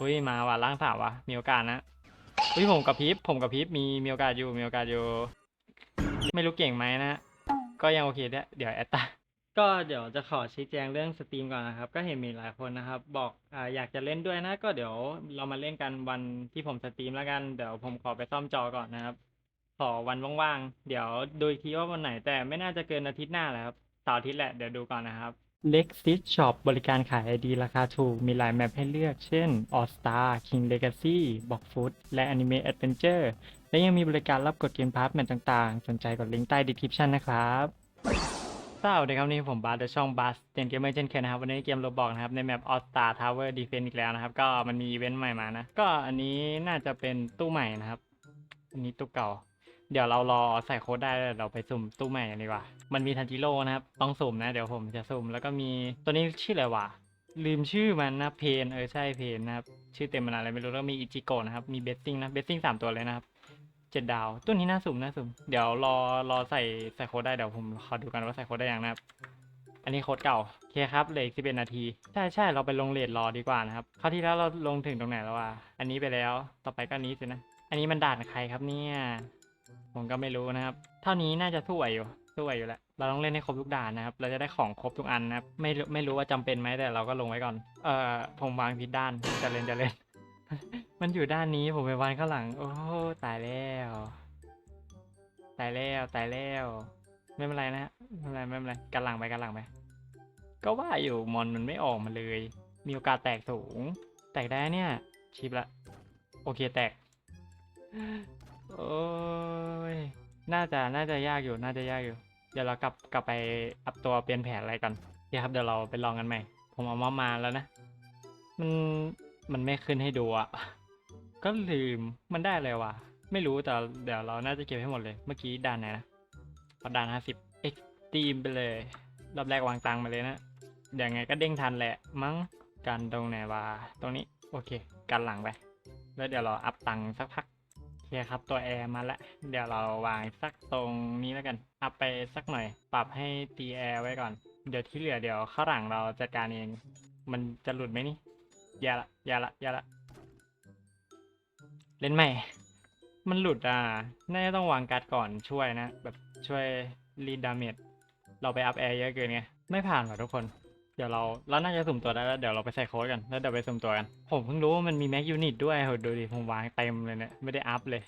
อุ้ยมาว่ะล่างสามว่ะมีโอกาสนะอุ้ยผมกับพริบผมกับพริบมีมีโอกาสอยู่มีโอกาสอยู่ ไม่รู้เก่งไหมนะก็ยังโอเคเด้เดี๋ยวแอตตาก็เดี๋ยวจะขอชี้แจงเรื่องสตรีมก่อนนะครับ ก็เห็นมีหลายคนนะครับ บอกอ่าอยากจะเล่นด้วยนะ ก็เดี๋ยวเรามาเล่นกันวันที่ผมสตรีมแล้วกันเดี๋ยวผมขอไปซ่อมจอก่อนนะครับ ขอวันว่างๆเดี๋ยวดูอีกทีว่าวันไหนแต่ไม่น่าจะเกินอาทิตย์หน้าแหละครับเสาร์อาทิตย์แหละเดี๋ยวดูก่อนนะครับ Lexis Shop บริการขายไอดีราคาถูก มีหลายแมปให้เลือก เช่น All Star King Legacy Box Food และ Anime Adventure และยังมีบริการรับกดเกมพาร์ทแมตต่างๆ สนใจกดลิงก์ใต้ description นะครับสวัสดีครับนี่ผมบาสเดอะช่องบาสเจนเกมเมอร์เช่นเคยนะครับ วันนี้เกมโรบอกนะครับ ในแมป All Star Tower Defense อีกแล้วนะครับ ก็มันมีอีเวนต์ใหม่มานะ ก็อันนี้น่าจะเป็นตู้ใหม่นะครับ อันนี้ตู้เก่า เดี๋ยวเรารอใส่โค้ดได้เราไปสุ่มตู้ใหม่กันดีกว่า มันมีทันจิโร่นะครับ ต้องสุ่มนะ เดี๋ยวผมจะสุ่ม แล้วก็มีตัวนี้ชื่ออะไรวะ ลืมชื่อมันนะ เพน เออใช่เพนนะครับ ชื่อเต็มมันอะไรไม่รู้ แล้วมีอิจิโกะนะครับ มีเบสซิ่งนะ เบสซิ่งสามตัวเลยนะครับเจ็ดดาว ตัวนี้น่าสุ่มน่าสุ่ม เดี๋ยวรอรอใส่ใส่โค้ดได้ เดี๋ยวผมขอดูกันว่าใส่โค้ดได้ยังนะครับ อันนี้โค้ดเก่าโอเคครับเหลืออีกสิบเอ็ดนาที ใช่ใช่เราไปลงเลทรอดีกว่านะครับ คราวที่แล้วเราลงถึงตรงไหนแล้ววะ อันนี้ไปแล้ว ต่อไปก็อันนี้สินะ อันนี้มันด่านใครครับเนี่ย ผมก็ไม่รู้นะครับ เท่านี้น่าจะสู้ไหวอยู่สู้ไหวอยู่แหละเราต้องเล่นให้ครบทุกด่านนะครับ เราจะได้ของครบทุกอันนะครับ ไม่ไม่รู้ว่าจำเป็นไหมแต่เราก็ลงไว้ก่อน เอ่อผมวางผิดด้านจะเล่นจะเล่น มันอยู่ด้านนี้ผมไปวางข้างหลัง โอ้ตายแล้วตายแล้วตายแล้วไม่เป็นไรนะฮะไม่เป็นไรไม่เป็นไรกันหลังไปกันหลังไปก็ว่าอยู่มอนมันไม่ออกมาเลย มีโอกาสแตกสูง แตกได้เนี่ยชิปละ โอเคแตก โอ้ย น่าจะ น่าจะยากอยู่ น่าจะยากอยู่ เดี๋ยวเรากลับ กลับไปอัพตัวเปลี่ยนแผนอะไรกันเดี๋ยวครับ เดี๋ยวเราไปลองกันใหม่ ผมเอามามาแล้วนะ มัน มันไม่ขึ้นให้ดูอะก็ลืม มันได้เลยวะไม่รู้แต่เดี๋ยวเราน่าจะเก็บให้หมดเลย เมื่อกี้ด่านไหนนะเอด่านห้าสิบเอ็กตีมไปเลย รอบแรกวางตังค์มาเลยนะเดี๋ยวไงก็เด้งทันแหละ มั้งการตรงไหนวะ ตรงนี้ โอเค กันหลังไป แล้วเดี๋ยวเราอัพตังค์สักพัก คครับตัวแอร์มาแล้วเดี๋ยวเราวางสักตรงนี้แล้วกันอัพไปสักหน่อย ปรับให้ตีแอร์ไว้ก่อน เดี๋ยวที่เหลือเดี๋ยวข้างหลังเราจัดการเอง มันจะหลุดไหมนี่อย่าละอย่าละอย่าละ เล่นใหม่ มันหลุดอะ น่าจะต้องวางการ์ดก่อนช่วยนะ แบบช่วยรีดดาเมจเราไปอัพแอร์เยอะเกินไง ไม่ผ่านหรอทุกคน เดี๋ยวเราเราน่าจะสุ่มตัวได้แล้วเดี๋ยวเราไปใส่โค้ดกันแล้วเดี๋ยวไปสุ่มตัวกัน ผมเพิ่งรู้ว่ามันมีแม็กยูนิตด้วยโหดูดิผมวางเต็มเลยเนี่ยไม่ได้อัพเลย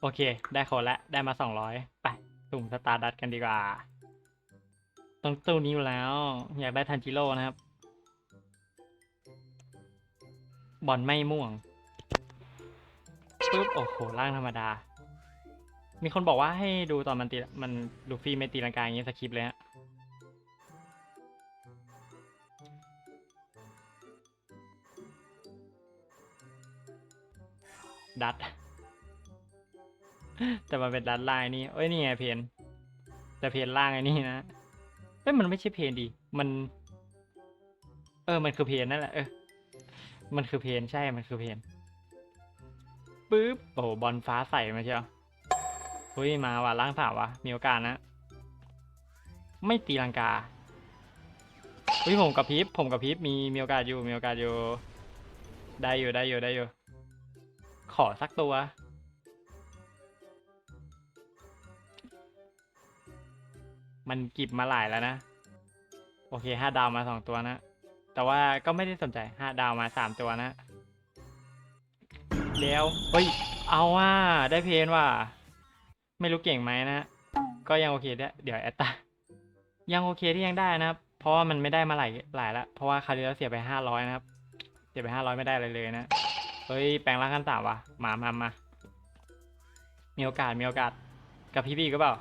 โอเค ได้โค้ดแล้วได้มาสองร้อยไปสุ่มสตาร์ดัตกันดีกว่าตรงตู้นี้อยู่แล้ว อยากได้ทันจิโร่นะครับ บอลไม่ม่วงปุ๊บโอ้โหร่างธรรมดา มีคนบอกว่าให้ดูตอนมันตีมันลูฟี่ไม่ตีลังกาอย่างนี้สคริปเลยฮะ ดัด แต่มันเป็นดัดล่างนี่เอ้ยนี่ไงเพนแต่เพนล่างไอ้นี่นะเอ้ยมันไม่ใช่เพนดิมัน เออ มันคือเพนนั่นแหละเออมันคือเพนใช่ มันคือเพนปึ๊บโอ้บอลฟ้าใส่มาเชียวเฮ้ยมาว่ะล่างสาวว่ะมีโอกาสนะ ไม่ตีลังกาเฮ้ยผมกับพริบผมกับพริบมีมีโอกาสอยู่มีโอกาสอยู่ ได้อยู่ได้อยู่ได้อยู่ ขอสักตัว มันกิบมาหลายแล้วนะ โอเคห้าดาวมาสองตัวนะ แต่ว่าก็ไม่ได้สนใจห้าดาวมาสามตัวนะเดี๋ยวเฮ้ย เอาว่าได้เพนว่ะไม่รู้เก่งไหมนะ ก็ยังโอเคเด้เดี๋ยวแอตตายังโอเคที่ยังได้นะครับ เพราะว่ามันไม่ได้มาหลายหลายละเพราะว่าคาวที่แล้วเสียไปห้าร้อยนะครับ เสียไปห้าร้อยไม่ได้เลยเลยนะ เฮ้ย แปลงร่างขั้นสามว่ะ มามามามีโอกาส มีโอกาส กับพี่พี่ก็เปล่า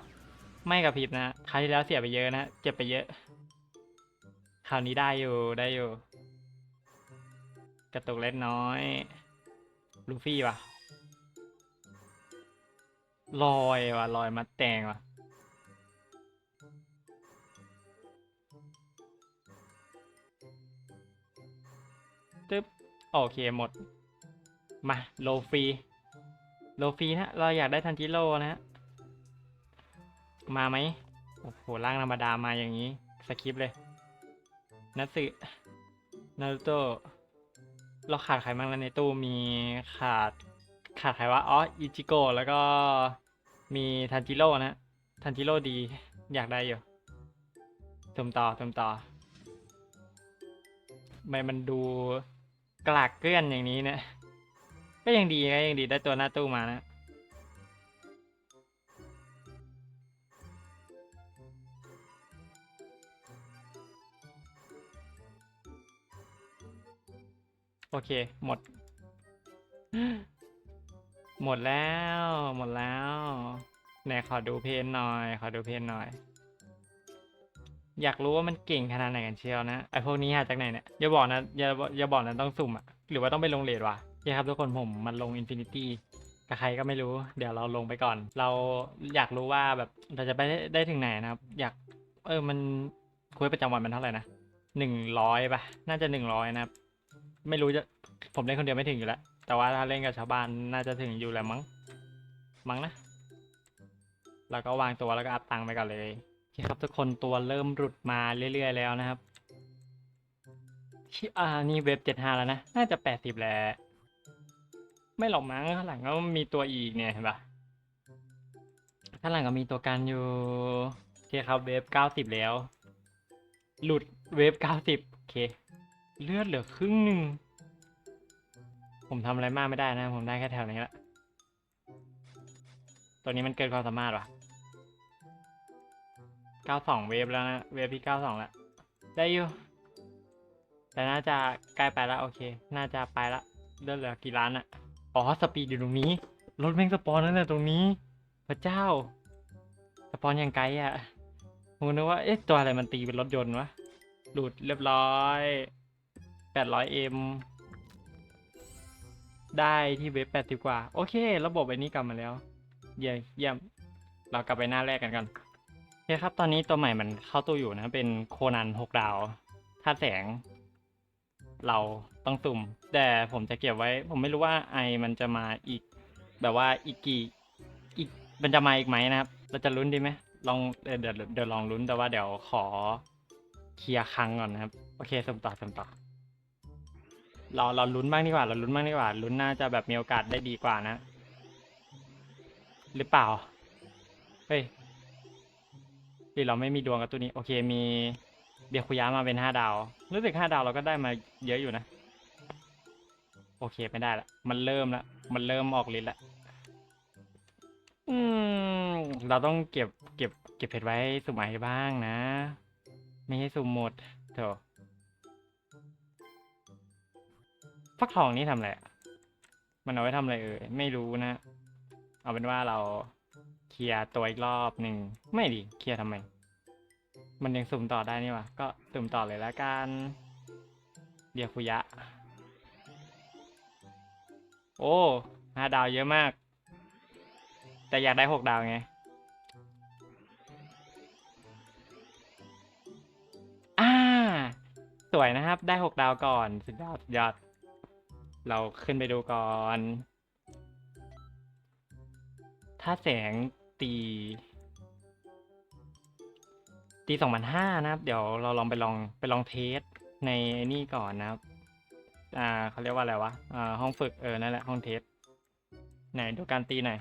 ไม่กับพริบนะคราวที่แล้วเสียไปเยอะนะ เจ็บไปเยอะ คราวนี้ได้อยู่ ได้อยู่ กระตุกเล็กน้อย ลูฟี่ว่ะ ลอยว่ะ ลอยมาแตงว่ะตึ๊บ โอเคหมด มา โลฟรี โลฟรีนะ เราอยากได้ทันจิโร่นะฮะ มาไหม โอ้โห ร่างธรรมดามาอย่างนี้ สคริปเลย นัตสึนารูโตะเราขาดใครบ้างแล้วในตู้มีขาดขาดใครวะ อ๋อ อิจิโกะ แล้วก็มีทันจิโร่นะ ทันจิโร่ดี อยากได้อยู่ติมต่อเติมต่อทำไมมันดูกลากเกลื่อนอย่างนี้เนี่ย ก็ยังดีก็ยังดีได้ตัวหน้าตู้มานะโอเค หมด หมดแล้ว หมดแล้วไหนขอดูเพนหน่อย ขอดูเพนหน่อย อยากรู้ว่ามันเก่งขนาดไหนกันเชียวนะ ไอพวกนี้หาจากไหนเนี่ย อย่าบอกนะ อย่าอย่าบอกนะต้องสุ่มอะหรือว่าต้องไปลงเลทวะ คครับทุกคนผมมันลงอินฟินิตี้กับใครก็ไม่รู้ เดี๋ยวเราลงไปก่อน เราอยากรู้ว่าแบบเราจะไปได้ไดถึงไหนนะครับ อยาก เออมันคุยประจำวันมันเท่าไหร่นะหนึ่งร้อยปะน่าจะหนึ่งร้อยนะครับ ไม่รู้จะผมเล่นคนเดียวไม่ถึงอยู่แล้ว แต่ว่าถ้าเล่นกับชาวบ้านน่าจะถึงอยู่แล้วมั้ง มั้งนะ แล้วก็วางตัวแล้วก็อัพตังค์ไปก่อนเลยคครับทุกคนตัวเริ่มหลุดมาเรื่อยๆแล้วนะครับอ่านี่เว็บเจ็ดห้าแล้วนะ น่าจะแปดสิบแล้ว ไม่หรอกมั้งข้างหลังก็มีตัวอีกเนี่ยเห็นปะข้างหลังก็มีตัวกันอยู่โอเคครับเว็บเก้าสิบแล้ว หลุดเว็บเก้าสิบโอเค เลือดเหลือครึ่งหนึ่ง ผมทำอะไรมากไม่ได้นะ ผมได้แค่แถวนี้ละตัวนี้มันเกินความสามารถว่ะ92เวฟแล้วนะ เวฟที่92แล้ว ได้อยู่ แต่น่าจะใกล้ไปแล้วโอเค น่าจะไปละเลือดเหลือกี่ล้านอะ อ๋อสปีดอยู่ตรงนี้ รถแม่งสปอนนั่นแหละตรงนี้ พระเจ้า สปอนอย่างไกลอะผมนึกว่าเอ๊ะตัวอะไรมันตีเป็นรถยนต์วะหลุดเรียบร้อย 800M ได้ที่เว็บ80กว่า โอเค ระบบไอ้นี้กลับมาแล้ว เยี่ยมเยี่ยม เรากลับไปหน้าแรกกันกันโอเคครับ ตอนนี้ตัวใหม่มันเข้าตู้อยู่นะ เป็นโคนัน6ดาวธาแสง เราต้องสุ่ม แต่ผมจะเก็บไว้ ผมไม่รู้ว่าไอมันจะมาอีก แบบว่าอีกกี่อีกมันจะมาอีกไหมนะครับ เราจะลุ้นดีไหมลองเดี๋ยวเดี๋ยวลองลุ้นแต่ว่าเดี๋ยวขอเคลียร์ครั้งก่อนนะครับ โอเคสุ่มต่อสุ่มต่อเราเราลุ้นบ้างดีกว่า เราลุ้นบ้างดีกว่าลุ้นน่าจะแบบมีโอกาสได้ดีกว่านะ หรือเปล่า เฮ้ยหรือเราไม่มีดวงกับตัวนี้ โอเคมีเบียคุยะมาเป็นห้าดาว รู้สึกห้าดาวเราก็ได้มาเยอะอยู่นะ โอเคไม่ได้ละ มันเริ่มละ มันเริ่มออกฤทธิ์ละ อืม เราต้องเก็บ เก็บ เก็บเพชรไว้สุ่มใหม่บ้างนะ ไม่ให้สุ่มหมดเถอะฟักทองนี่ทำอะไรมันเอาไว้ทำอะไรเอ่ย ไม่รู้นะ เอาเป็นว่าเราเคลียร์ตัวอีกรอบหนึ่ง ไม่ดิเคลียร์ทำไม มันยังสุ่มต่อได้นี่วะก็สุ่มต่อเลยแล้วกันเดียคุยะ โอ้ห้าดาวเยอะมาก แต่อยากได้หกดาวไง อ่า สวยนะครับ ได้หกดาวก่อน สุดยอดสุดยอด เราขึ้นไปดูก่อน ถ้าแสงตี ตีสองพันห้านะครับ เดี๋ยวเราลองไปลองไปลองเทสในนี่ก่อนนะครับ อ่าเขาเรียกว่าอะไรวะ อ่า ห้องฝึกเออ นั่นแหละห้องเทส ไหนดูการตีหน่อย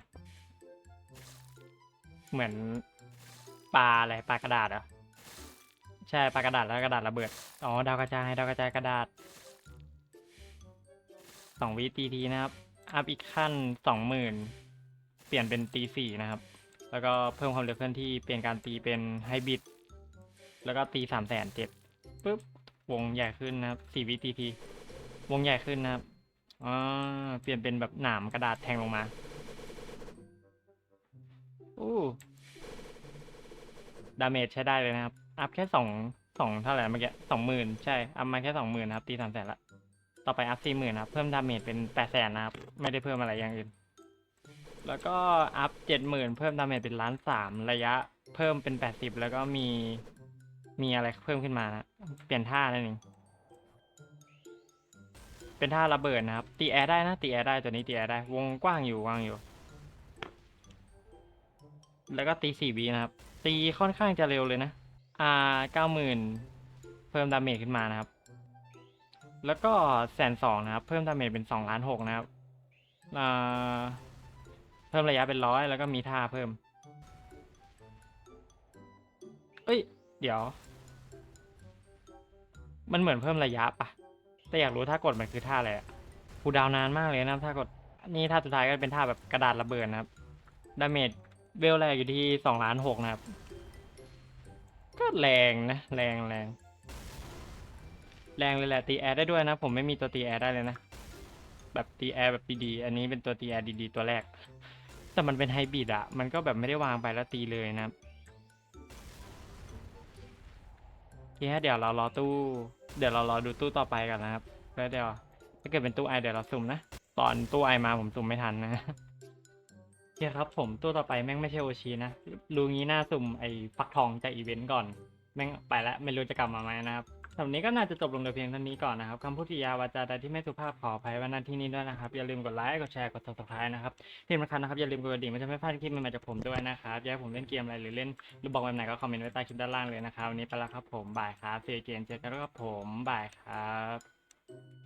เหมือนปลาอะไรปลากระดาษเหรอใช่ปลากระดาษแล้วกระดาษระเบิด อ๋อดาวกระจายดาวกระจายกระดาษสองวิตีทีนะครับ อัพอีกขั้นสองหมื่นเปลี่ยนเป็นตีสี่นะครับ แล้วก็เพิ่มความเร็วเคลื่อนที่เปลี่ยนการตีเป็นไฮบริด แล้วก็ตีสามแสนเจ็ดปุ๊บ วงใหญ่ขึ้นนะครับสี่วิตีทีวงใหญ่ขึ้นนะครับอ่าเปลี่ยนเป็นแบบหนามกระดาษแทงลงมาอู้ดาเมจใช้ได้เลยนะครับ อัพแค่สองสองเท่าไหร่เมื่อกี้สองหมื่นใช่ อัพมาแค่สองหมื่นนะครับ ตีสามแสนละ ต่อไปอัพสี่หมื่นนะครับ เพิ่มดาเมจเป็นแปดแสนนะครับ ไม่ได้เพิ่มอะไรอย่างอื่น แล้วก็อัพเจ็ดหมื่นเพิ่มดาเมจเป็นล้านสามระยะ เพิ่มเป็นแปดสิบแล้วก็มี มีอะไรเพิ่มขึ้นมานะเปลี่ยนท่านั่นเองเป็นท่าระเบิดนะครับ ตีแอร์ได้นะ ตีแอร์ได้ตัวนี้ตีแอร์ได้ วงกว้างอยู่กว้างอยู่ แล้วก็ตีสี่วีนะครับ ตีค่อนข้างจะเร็วเลยนะ อ่าเก้าหมื่นเพิ่มดาเมจขึ้นมานะครับ แล้วก็แสนสองนะครับ เพิ่มดาเมจเป็นสองล้านหกนะครับอ่าเพิ่มระยะเป็นร้อยแล้วก็มีท่าเพิ่ม เอ้ย เดี๋ยว มันเหมือนเพิ่มระยะปะแต่อยากรู้ท่ากดมันคือท่าอะไรอะคูดาวน์นานมากเลยนะท่ากดนี่ท่าสุดท้ายก็เป็นท่าแบบกระดาษระเบิดนะครับดาเมจเวลแรกอยู่ที่สองล้านหกนะครับ ก็แรงนะแรงแรงแรงเลยแหละตีแอร์ได้ด้วยนะ ผมไม่มีตัวตีแอร์ได้เลยนะ แบบตีแอร์แบบดีๆอันนี้เป็นตัวตีแอร์ดีๆตัวแรก แต่มันเป็นไฮบริดอะมันก็แบบไม่ได้วางไปแล้วตีเลยนะครับโอเคฮะเดี๋ยวเรารอตู้ เดี๋ยวเรารอดูตู้ต่อไปกันนะครับแล้วเดี๋ยวถ้าเกิดเป็นตู้ไอเดี๋ยวเราสุ่มนะ ตอนตู้ไอมาผมสุ่มไม่ทันนะเียคครับผมตู้ต่อไปแม่งไม่ใช่โอชีนะรู้งี้หน้าสุ่มไอฟักทองจากอีเวนต์ก่อน แม่งไปแล้วไม่รู้จะกลับมาไหมนะครับ สำหรับนนี้ก็น่าจะจบลงแต่เพียงเท่านี้ก่อนนะครับคำพูดที่ยาววาจาใดที่ไม่สุภาพขออภัยไว้ณที่นี้ด้วยนะครับ อย่าลืมกดไลค์ กดแชร์ กด subscribe นะครับที่สำคัญนะครับ อย่าลืมกดกระดิ่งมันจะไม่พลาดคลิปใหม่ๆจากผมด้วยนะครับอยากให้ผมเล่นเกมอะไรหรือเล่นหรือบอกแบบไหนก็คอมเมนต์ไว้ใต้คลิปด้านล่างเลยนะครับวันนี้ไปแล้วครับผมบ่ายครับเจอเกมเจอกันแล้วครับผมบ่ายครับ